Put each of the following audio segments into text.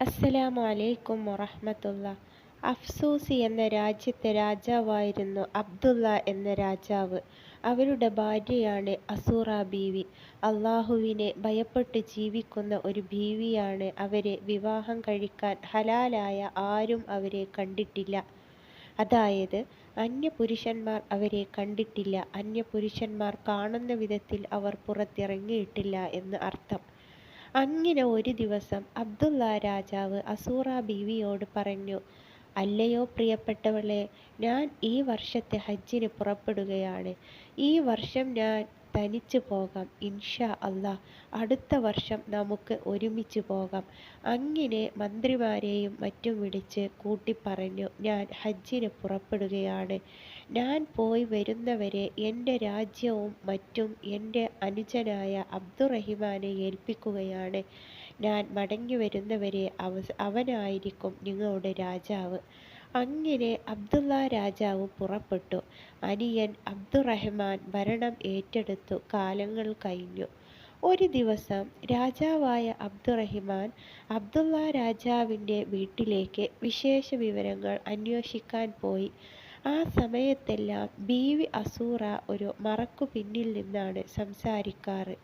അസ്സലാമു അലൈക്കും വറഹ്മത്തുള്ള. അഫ്സൂസി എന്ന രാജ്യത്തെ രാജാവായിരുന്നു അബ്ദുള്ള എന്ന രാജാവ്. അവരുടെ ഭാര്യയാണ് അസൂറ ബീവി. അള്ളാഹുവിനെ ഭയപ്പെട്ട് ജീവിക്കുന്ന ഒരു ബീവിയാണ് അവരെ വിവാഹം കഴിക്കാൻ ഹലാലായ ആരും അവരെ കണ്ടിട്ടില്ല. അതായത് അന്യപുരുഷന്മാർ അവരെ കണ്ടിട്ടില്ല. അന്യപുരുഷന്മാർ കാണുന്ന വിധത്തിൽ അവർ പുറത്തിറങ്ങിയിട്ടില്ല എന്ന് അർത്ഥം. അങ്ങനെ ഒരു ദിവസം അബ്ദുള്ള രാജാവ് അസൂറ ബീവിയോട് പറഞ്ഞു അല്ലയോ പ്രിയപ്പെട്ടവളെ ഞാൻ ഈ വർഷത്തെ ഹജ്ജിന് പുറപ്പെടുകയാണ്. ഈ വർഷം ഞാൻ തനിച്ചു പോകാം ഇൻഷാ അല്ലാ അടുത്ത വർഷം നമുക്ക് ഒരുമിച്ച് പോകാം. അങ്ങനെ മന്ത്രിമാരെയും മറ്റും വിളിച്ച് കൂട്ടിപ്പറഞ്ഞു ഞാൻ ഹജ്ജിന് പുറപ്പെടുകയാണ്. ഞാൻ പോയി വരുന്നവരെ എന്റെ രാജ്യവും മറ്റും എന്റെ അനുജനായ അബ്ദുറഹിമാനെ ഏൽപ്പിക്കുകയാണ്. ഞാൻ മടങ്ങി വരുന്നവരെ അവ അവനായിരിക്കും നിങ്ങളുടെ രാജാവ്. അങ്ങനെ അബ്ദുള്ള രാജാവ് പുറപ്പെട്ടു. അനിയൻ അബ്ദുറഹ്മാൻ ഭരണം ഏറ്റെടുത്തു. കാലങ്ങൾ കഴിഞ്ഞു. ഒരു ദിവസം രാജാവായ അബ്ദുറഹിമാൻ അബ്ദുള്ള രാജാവിന്റെ വീട്ടിലേക്ക് വിശേഷ വിവരങ്ങൾ അന്വേഷിക്കാൻ പോയി. ആ സമയത്തെല്ലാം ബീവി അസൂറ ഒരു മറക്കു പിന്നിൽ നിന്നാണ് സംസാരിക്കാറ്.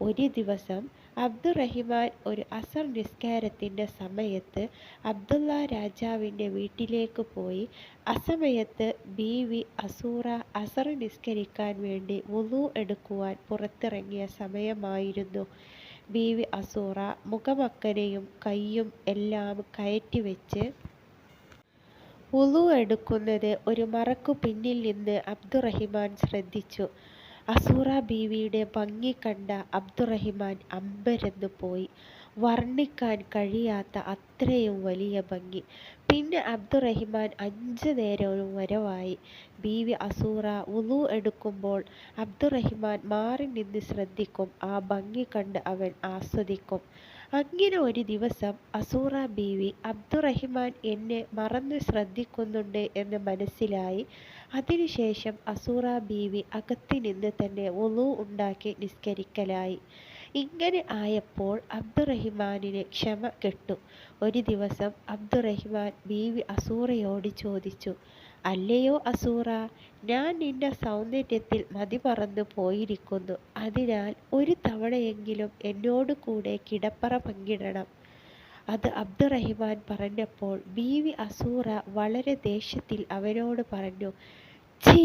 ഒരു ദിവസം അബ്ദുറഹിമാൻ ഒരു അസർ നിസ്കാരത്തിന്റെ സമയത്ത് അബ്ദുള്ള രാജാവിന്റെ വീട്ടിലേക്ക് പോയി. അസമയത്ത് ബീവി അസൂറ അസർ നിസ്കരിക്കാൻ വേണ്ടി മുതു എടുക്കുവാൻ പുറത്തിറങ്ങിയ സമയമായിരുന്നു. ബീവി അസൂറ മുഖമക്കനെയും കൈയും എല്ലാം കയറ്റി വെച്ച് ഉളു എടുക്കുന്നത് ഒരു മറക്കു പിന്നിൽ നിന്ന് അബ്ദുറഹിമാൻ ശ്രദ്ധിച്ചു. അസൂറ ബീവിയുടെ ഭംഗി കണ്ട അബ്ദുറഹിമാൻ അമ്പരന്നു പോയി. വർണിക്കാൻ കഴിയാത്ത അത്രയും വലിയ ഭംഗി. പിന്നെ അബ്ദുറഹിമാൻ അഞ്ചു നേരവും വരവായി. ബീവി അസൂറ ഉളു എടുക്കുമ്പോൾ അബ്ദുറഹിമാൻ മാറി നിന്ന് ശ്രദ്ധിക്കും. ആ ഭംഗി കണ്ട് അവൻ ആസ്വദിക്കും. അങ്ങനെ ഒരു ദിവസം അസൂറ ബീവി അബ്ദുറഹിമാൻ എന്നെ മറന്ന് ശ്രദ്ധിക്കുന്നുണ്ട് എന്ന് മനസ്സിലായി. അതിനുശേഷം അസൂറ ബീവി അകത്തി നിന്ന് തന്നെ ഒളു ഉണ്ടാക്കി നിസ്കരിക്കലായി. ഇങ്ങനെ ആയപ്പോൾ അബ്ദുറഹിമാനിന് ക്ഷമ കെട്ടു. ഒരു ദിവസം അബ്ദുറഹിമാൻ ബീവി അസൂറയോട് ചോദിച്ചു അല്ലയോ അസൂറ ഞാൻ നിന്റെ സൗന്ദര്യത്തിൽ മതിമറന്നു പോയിരിക്കുന്നു അതിനാൽ ഒരു തവണയെങ്കിലും എന്നോട് കൂടെ കിടപ്പറ പങ്കിടണം. അത് അബ്ദുറഹിമാൻ പറഞ്ഞപ്പോൾ ബീവി അസൂറ വളരെ ദേഷ്യത്തിൽ അവനോട് പറഞ്ഞു ഛീ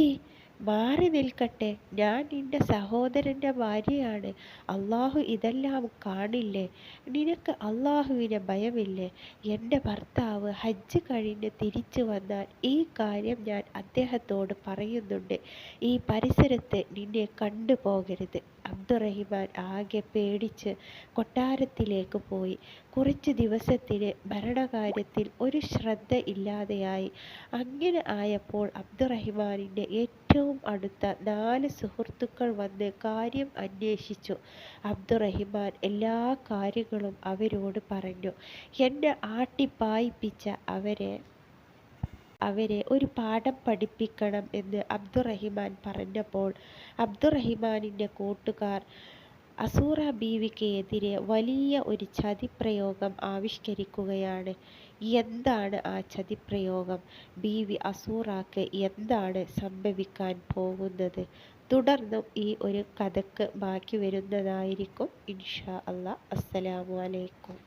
മാറി നിൽക്കട്ടെ. ഞാൻ നിന്റെ സഹോദരന്റെ ഭാര്യയാണ്. അള്ളാഹു ഇതെല്ലാം കാണില്ലേ? നിനക്ക് അള്ളാഹുവിനെ ഭയമില്ലേ? എന്റെ ഭർത്താവ് ഹജ്ജ് കഴിഞ്ഞ് തിരിച്ചു വന്നാൽ ഈ കാര്യം ഞാൻ അദ്ദേഹത്തോട് പറയുന്നുണ്ട്. ഈ പരിസരത്ത് നിന്നെ കണ്ടുപോകരുത്. അബ്ദുറഹിമാൻ ആകെ പേടിച്ച് കൊട്ടാരത്തിലേക്ക് പോയി. കുറച്ച് ദിവസത്തിന് ഭരണകാര്യത്തിൽ ഒരു ശ്രദ്ധ ഇല്ലാതെയായി. അങ്ങനെ ആയപ്പോൾ അബ്ദുറഹിമാനിന്റെ ഏറ്റവും അടുത്ത നാല് സുഹൃത്തുക്കൾ വന്ന് കാര്യം അന്വേഷിച്ചു. അബ്ദുറഹിമാൻ എല്ലാ കാര്യങ്ങളും അവരോട് പറഞ്ഞു. എന്നെ ആട്ടിപ്പായിപ്പിച്ച അവരെ അവരെ ഒരു പാഠം പഠിപ്പിക്കണം എന്ന് അബ്ദുറഹിമാൻ പറഞ്ഞപ്പോൾ അബ്ദുറഹിമാനിന്റെ കൂട്ടുകാർ അസൂറ ബീവിക്ക് എതിരെ വലിയ ഒരു ചതിപ്രയോഗം ആവിഷ്കരിക്കുകയാണ്. എന്താണ് ആ ചതിപ്രയോഗം? ബീവി അസൂറാക്ക് എന്താണ് സംഭവിക്കാൻ പോകുന്നത്? തുടർന്നും ഈ ഒരു കഥക്ക് ബാക്കി വരുന്നതായിരിക്കും. ഇൻഷാ അല്ലാ അസ്സലാമു അലൈക്കും.